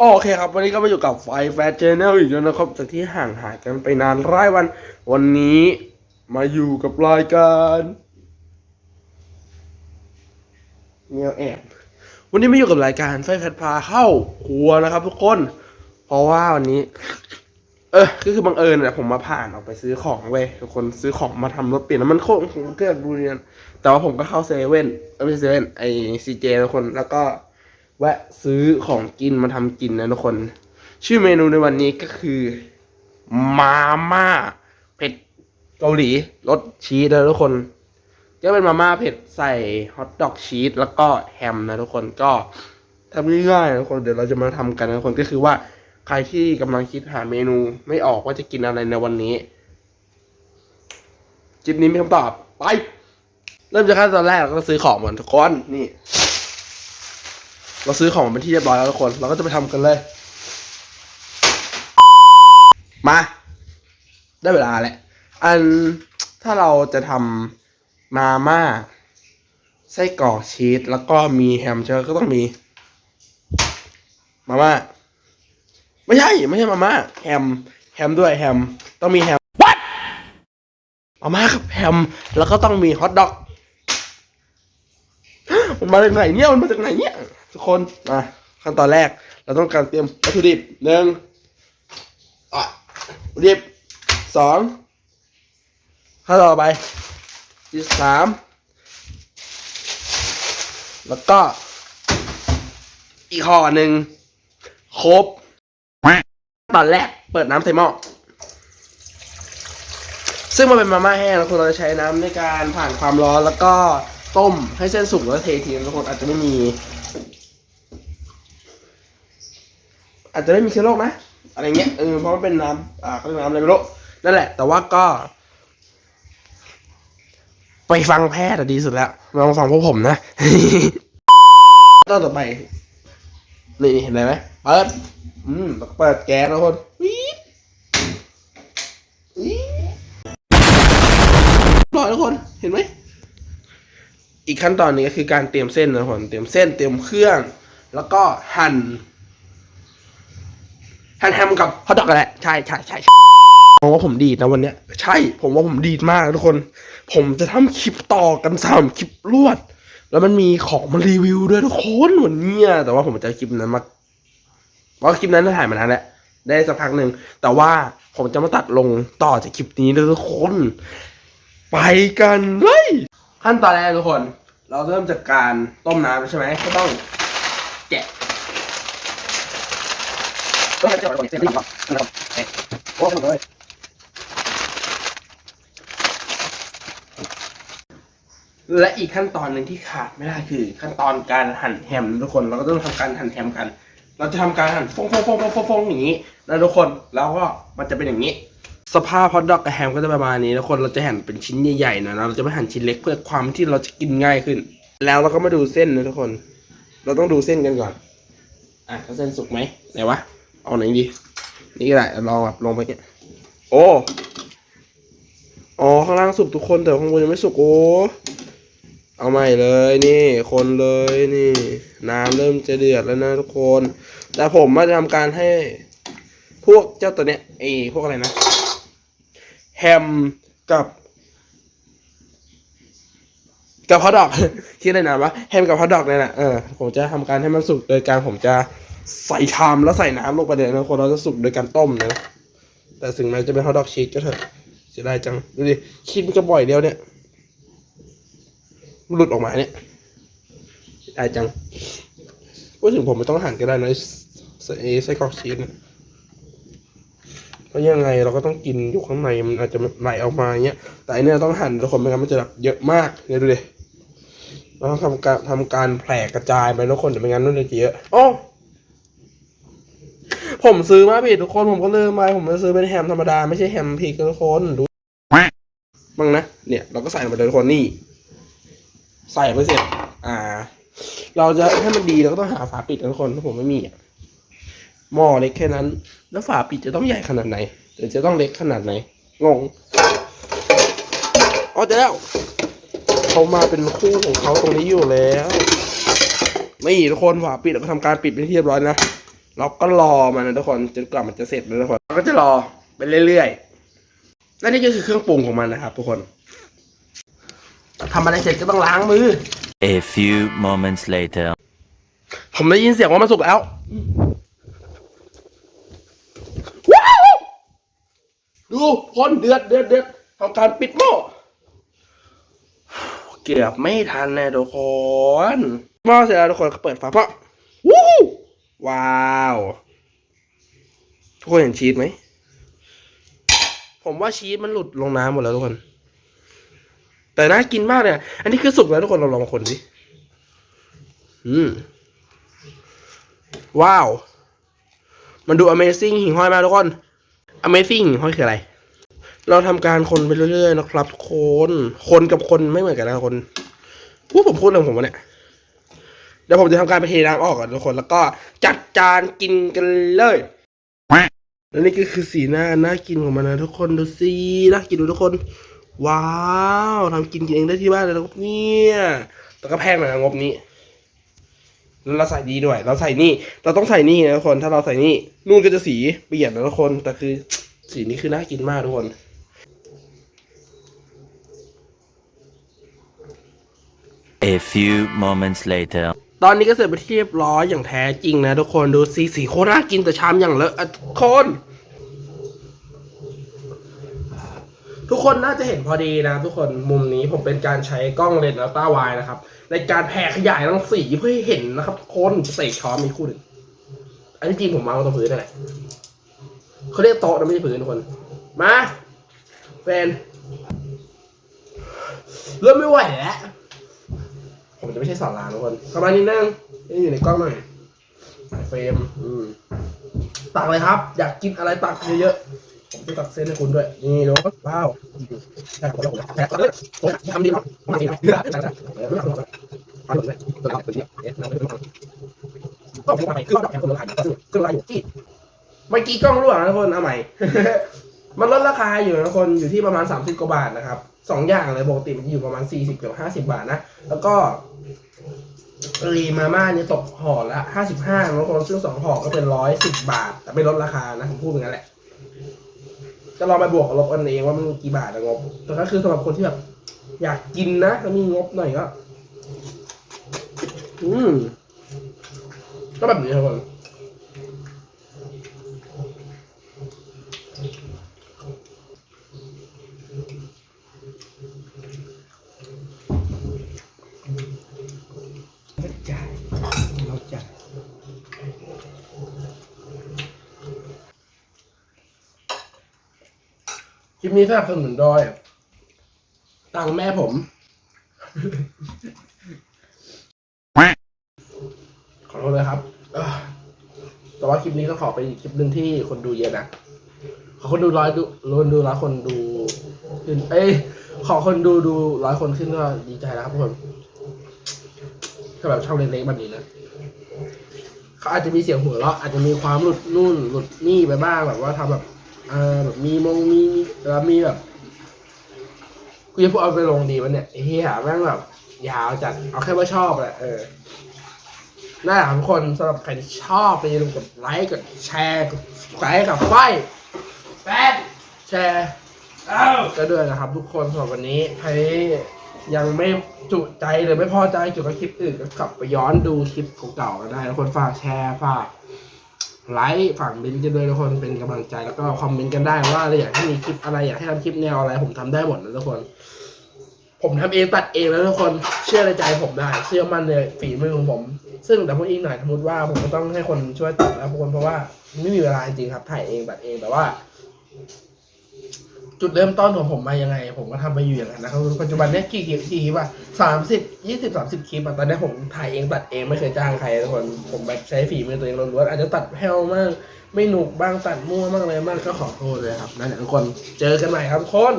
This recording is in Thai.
โอเคครับ วันนี้ก็มาอยู่กับไฟแฟชเชนแนลอีกแล้วนะครับจากที่ห่างหายกันไปนานรายวัน วันนี้มาอยู่กับรายการเงียวแอบวันนี้มาอยู่กับรายการไฟแฟชพาเข้าครัวนะครับ ทุกคน เพราะว่าวันนี้ เออก็คือบังเอิญแหละผมมาผ่านออกไปซื้อของเว้ยทุกคนซื้อของมาทำรถเปลี่ยนแล้วมันโคตรผมเกิดดูเนี่ยแต่ว่าผมก็เข้าเซเว่นเออไม่ใช่เซเว่นไอซีเจทุกคนแล้วก็ แวะซื้อของกินมาทำกินนะทุกคน ชื่อเมนูในวันนี้ก็คือ มาม่าเผ็ดเกาหลีรสชีสนะทุกคนก็เป็นมาม่าเผ็ดใส่ฮอทดอกชีสแล้วก็แฮมนะทุกคนก็ทำง่ายๆนะทุกคนเดี๋ยวเราจะมาทำกันนะทุกคนก็คือว่าใครที่กำลังคิดหาเมนูไม่ออกว่าจะกินอะไรในวันนี้คลิปนี้มีคำตอบไป เริ่มจากขั้นตอนแรกเราก็ซื้อของเหมือนทุกคนนี่ เราซื้อของเป็นที่เรียบร้อยแล้วทุกคน เราก็จะไปทำกันเลย มา ได้เวลาแหล้วอันถ้าเราจะทำมาม่าไส้กรอกชีสแล้วก็มีแฮมเชอร์ก็ต้องมี มาม่าไม่ใช่ ไม่ใช่มาม่าแฮมแฮมด้วยแฮมต้องมีแฮม what มาม่ากับแฮมแล้วก็ต้องมีฮอทดอกมันมาจากไหนเนี่ยมันมาจากไหนเนี่ย ทุกคนมาขั้นตอนแรก เราต้องการเตรียมวัตถุดิบหนึ่งอะวัตถุดิบสองขั้นต่อไปที่สามแล้วก็ อีกห่อหนึ่งครบตอนแรกเปิดน้ำใส่หม้อซึ่งมันเป็นมาม่าแห้งแล้วคนเราจะใช้น้ำในการผ่านความร้อนแล้วก็ต้มให้เส้นสุกแล้วเททิ้งทุกคนอาจจะไม่มี อาจจะไม่มีเชื้อโรคนะ อะไรเงี้ยเออเพราะมันเป็นน้ำอ่าเขาเรียกน้ำอะไรไม่รู้นั่นแหละ แต่ว่าก็ ไปฟังแพทย์อะดีสุดแล้วลองฟังพวกผมนะตอนต่อไป นี่เห็นไหมเปิดอืมเปิดแก๊สนะคนวีดวีดรอยทุกคนเห็นไหมอีกขั้นตอนนี้ก็คือการเตรียมเส้นนะทุกคนเตรียมเส้นเตรียมเครื่อง แล้วก็หั่น หั่นแฮมกับฮอทดอกกันแหละใช่ใช่ใช่ใช่ผมว่าผมดีดนะวันเนี้ย ใช่ ผมว่าผมดีดมากนะทุกคน ผมจะทำคลิปต่อกันสามคลิปรวด แล้วมันมีของมารีวิวด้วยทุกคนวันเนี้ยแต่ว่าผมจะเอาคลิปนั้นมาเพราะคลิปนั้นได้ถ่ายมานานแล้วได้สักพักหนึ่งแต่ว่าผมจะมาตัดลงต่อจากคลิปนี้เลยทุกคน ไปกันเลยขั้นตอนแรกทุกคน เราเริ่มจากการต้มน้ำใช่ไหมก็ต้องแกะ ต้องให้เจ้าตัวเสียงก่อนนะครับโอ้โหเลยและอีกขั้นตอนหนึ่งที่ขาดไม่ได้คือ ขั้นตอนการหั่นแฮมทุกคนเราก็ต้องทำการหั่นแฮมกัน เราจะทำการหั่นฟงฟงฟงฟงฟงฟงอย่างนี้นะทุกคนแล้วก็มันจะเป็นอย่างนี้ สภาพฮอทดอกกับแฮมก็จะประมาณนี้ทุกคนเราจะหั่นเป็นชิ้นใหญ่ๆหนะเราจะไม่หั่นชิ้นเล็กเพื่อความที่เราจะกินง่ายขึ้น แล้วเราก็มาดูเส้นนะทุกคน เราต้องดูเส้นกันก่อนอะเส้นสุกไหมไหนวะ เอาไหนดี นี่ก็ได้ลองแบบลงไปเนี่ยโอ้อ๋อข้างล่างสุกทุกคนแต่ข้างบนยังไม่สุกโอ้เอาใหม่เลยนี่ คนเลยนี่ น้ำเริ่มจะเดือดแล้วนะทุกคน แต่ผมมาจะทำการให้พวกเจ้าตัวเนี้ยไอ้พวกอะไรนะ แฮมกับกับฮอทดอกคิดอะไรนะวะแฮมกับฮอทดอกเนี่ยแหละเออผมจะทำการให้มันสุกโดยการผมจะ ใส่ชามแล้วใส่น้ำลงไปเลยนะคนเราจะสุกโดยการต้มนะ แต่สิ่งนั้นจะเป็นฮอทดอกชีสก็เถอะเสียดายจัง ดูดิคิดมันจะบ่อยเดียวเนี่ยมันหลุดออกมาเนี่ยเสียดายจังพูดถึงผมไม่ต้องหั่นก็ได้นะไอ้ไส้กรอกชีสเนี่ยเพราะยังไงเราก็ต้องกินอยู่ข้างในมันอาจจะไหลออกมาอย่างเงี้ย แต่อันเนี้ยต้องหั่นทุกคนไม่งั้นมันจะแบบเยอะมากเนี่ยดูดิเราต้องทำการทำการแผ่กระจายไปทุกคนเดี๋ยวไม่งั้นมันจะเยอะโอ้ ผมซื้อมาผิดทุกคนผมก็ลืมไปผมจะซื้อเป็นแฮมธรรมดาไม่ใช่แฮมพริกทุกคนดูบ้างนะเนี่ย เราก็ใส่ลงไปเลยทุกคนนี่ ใส่ไปเสร็จ อ่า เราจะให้มันดีเราก็ต้องหาฝาปิดทุกคนถ้าผมไม่มีอะหม้อเล็กแค่นั้น แล้วฝาปิดจะต้องใหญ่ขนาดไหนหรือจะต้องเล็กขนาดไหนงงอ๋อเจอแล้วเขามาเป็นคู่ของเขาตรงนี้อยู่แล้ว นี่ทุกคนฝาปิดเราก็ทำการปิดเป็นที่เรียบร้อยนะ เราก็รอมันนะทุกคนจนกว่ามันจะเสร็จนะทุกคนเราก็จะรอไปเรื่อยๆและนี่ก็คือเครื่องปรุงของมันนะครับ ทุกคนทำอะไรเสร็จก็ต้องล้างมือ A few moments later. ผมได้ยินเสียงว่ามันสุกแล้วว้าวดูคนเดือดเดือดเดือดทำการปิดหม้อเกือบไม่ทันแน่ทุกคนหม้อเสร็จแล้วทุกคนก็เปิดฝาหม้อวู้ ว้าว ทุกคนเห็นชีสไหม ผมว่าชีสมันหลุดลงน้ำหมดแล้วทุกคน แต่น่ากินมากเลยอันนี้คือสุกแล้วทุกคนเราลองคนดิอืม ว้าว มันดู Amazing หิ่งห้อยมากทุกคน Amazing หิ่งห้อยคืออะไร เราทำการคนไปเรื่อยๆนะครับทุกคน คนกับคนไม่เหมือนกันนะคนพูดผมพูดเรื่องผมวะเนี่ย เดี๋ยวผมจะทำการไปเทน้ำออกก่อนทุกคน แล้วก็จัดจานกินกันเลยแล้วนี่ก็คือสีหน้าน่ากินของมันนะทุกคนดูสิน่ากินดูทุกคน ว้าวทำกินกินเองได้ที่บ้านเลยนะครับเนี่ยแต่ก็แพงหน่อยนะงบนี้แล้วเราใส่ดีด้วย เราใส่นี่ เราต้องใส่นี่นะทุกคน ถ้าเราใส่นี่นู่นก็จะสีเปลี่ยนนะทุกคน แต่คือสีนี้คือน่ากินมากทุกคน A few moments later. ตอนนี้ก็เสร็จไปนที่เรียบร้อยอย่างแท้จริงนะทุกคนดูสีสีโคตรน่ากินแต่ชามอย่างเลอะอะทุกคน ทุกคนน่าจะเห็นพอดีนะ ทุกคนมุมนี้ผมเป็นการใช้กล้องเลนส์อัลตราไวนะครับ ในการแผ่ขยายรังสีเพื่อให้เห็นนะครับทุกคนเศษช้อนมีคู่หนึ่งอันนี้จริงผมวางตรงพื้นนั่นแหละเขาเรียกโต๊ะนะไม่ใช่พื้นทุกคน มาแฟนเริ่มไม่ไหวแล้ว จะไม่ใช่สอนรามทุกคนเข้ามานิดนึงนี่อยู่ในกล้องหน่อยเฟรมอืมตักเลยครับ อยากกินอะไรตักเยอะๆผมจะตักเส้นให้คุณด้วย นี่ดูว้าวใช่ผมจะผมแพ้เลยผมทำดีเนาะผมทำดีเนาะใช่ใช่ไม่ต้องฟังเลยตัวเราเป็นเนี้ยนั่งเลยก็ผมทำไมคือดอกแข็งคนละอันคืออะไรอยู่ที่เมื่อกี้กล้องรั่วนะทุกคนเอาใหม่ มันลดราคาอยู่นะคนอยู่ที่ประมาณ 30 กว่าบาทนะครับสองอย่างเลยปกติมันอยู่ประมาณ 40กับ50 บาทนะ แล้วก็ รีมาม่าเนี่ยตกห่อละ55นะทุกคนซึ่งสองห่อก็เป็นร้อยสิบบาท แต่ไม่ลดราคานะผมพูดอย่างนั้นแหละ ก็ลองไปบวกกับลบกันเองว่ามันกี่บาทนะงบ แต่ก็คือสำหรับคนที่แบบอยากกินนะแล้วมีงบหน่อยก็ อืม ก็แบบนี้ครับผมจ่ายเราจ่าย ค ลิปนี้สนับสนุนโดยตังแม่ผม ขอโทษเลยครับ แต่ว่าคลิปนี้ต้องขอไปอีกคลิปหนึ่งที่คนดูเยอะนะ ขอคนดูร้อยดูคนดูร้อยคนดูขึ้น เอ้ย ขอคนดูดูร้อยคนขึ้นก็ดีใจแล้วครับทุกคนถ้าแบบช่องเล็กๆแบบนี้นะเขาอาจจะมีเสียงหัวเราะอาจจะมีความหลุดนู่นหลุดนี่ไปบ้างแบบว่าทำแบบ เออแบบมีมงมีแล้วมีแบบกูจะพูดเอาไปลงดีวันเนี่ยไอ้เหี้ยแม่งแบบยาวจัดเอาแค่ว่าชอบแหละเออน่าทุกคนสำหรับใครที่ชอบไปอย่าลืมกดไลค์กดแชร์กดไลค์กับไฟแฟนแชร์ก็ด้วยนะครับ ทุกคนสำหรับวันนี้ใครยังไม่จุใจหรือไม่พอใจเกี่ยวกับคลิปอื่นก็กลับไปย้อนดูคลิปเก่าๆกันได้ทุกคนฝากแชร์ฝาก ไลค์ฝั่งลินก์กันด้วยทุกคนเป็นกำลังใจแล้วก็คอมเมนต์กันได้ว่าเราอยากให้มีคลิปอะไรอยากให้ทำคลิปแนวอะไร ผมทำได้หมดนะทุกคน ผมทำเองตัดเองแล้วทุกคนเชื่อในใจผมได้ เชื่อมั่นในฝีมือของผม ซึ่งแต่พูดอีกหน่อยสมมติว่าผมก็ต้องให้คนช่วยตัดแล้วทุกคนเพราะว่าไม่มีเวลาจริงครับถ่ายเองตัดเองแต่ว่า จุดเริ่มต้นของผมมายังไง ผมก็ทำไปอยู่อย่างนั้นนะครับปัจจุบันเนี้ยกี่คลิปกี่คลิปอะสามสิบยี่สิบสามสิบคลิปอะตอนนี้ผมถ่ายเองตัดเองไม่เคยจ้างใครทุกคนผมแบบใช้ฝีมือตัวเองล้วนๆอาจจะตัดแผ่วมากไม่หนุกบ้างตัดมั่วมากอะไรมากก็ขอโทษเลยครับนั่นแหละทุกคนเจอกันใหม่ครับทุกคน